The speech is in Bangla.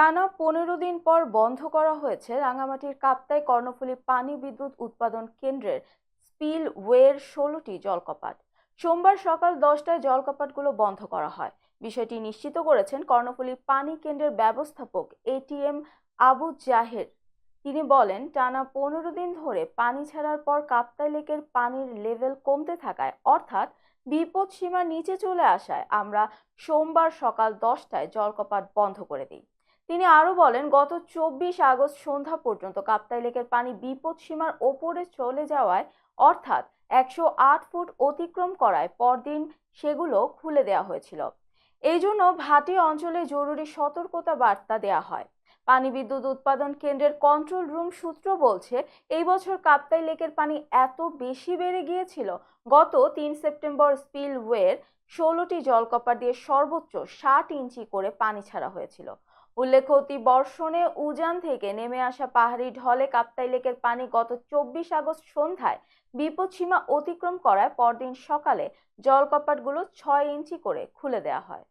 টানা পনেরো দিন পর বন্ধ করা হয়েছে রাঙামাটির কাপ্তাই কর্ণফুলী পানি বিদ্যুৎ উৎপাদন কেন্দ্রের স্পিল ওয়ের ষোলোটি জলকপাট। সোমবার সকাল দশটায় জলকপাটগুলো বন্ধ করা হয়। বিষয়টি নিশ্চিত করেছেন কর্ণফুলী পানি কেন্দ্রের ব্যবস্থাপক এটিএম আবু জাহের। তিনি বলেন, টানা পনেরো দিন ধরে পানি ছাড়ার পর কাপ্তাই লেকের পানির লেভেল কমতে থাকায়, অর্থাৎ বিপদ সীমার নিচে চলে আসায়, আমরা সোমবার সকাল দশটায় জলকপাট বন্ধ করে দিই। তিনি আরও বলেন, গত চব্বিশ আগস্ট সন্ধ্যা পর্যন্ত কাপ্তাই লেকের পানি বিপদ সীমার ওপরে চলে যাওয়ায়, অর্থাৎ একশো আট ফুট অতিক্রম করায় পরদিন সেগুলো খুলে দেওয়া হয়েছিল। এই জন্য ভাটি অঞ্চলে জরুরি সতর্কতা বার্তা দেওয়া হয়। পানি বিদ্যুৎ উৎপাদন কেন্দ্রের কন্ট্রোল রুম সূত্র বলছে, এই বছর কাপ্তাই লেকের পানি এত বেশি বেড়ে গিয়েছিল, গত তিন সেপ্টেম্বর স্পিলওয়ের ষোলোটি জলকপার দিয়ে সর্বোচ্চ ষাট ইঞ্চি করে পানি ছাড়া হয়েছিল। উল্লেখ্য অতি বর্ষণে উজান থেকে নেমে আসা পাহাড়ি ঢলে কাপ্তাই লেকের পানি গত চব্বিশ আগস্ট সন্ধ্যায় বিপদসীমা অতিক্রম করায় পরদিন সকালে জলকপাটগুলো ছয় ইঞ্চি করে খুলে দেওয়া হয়।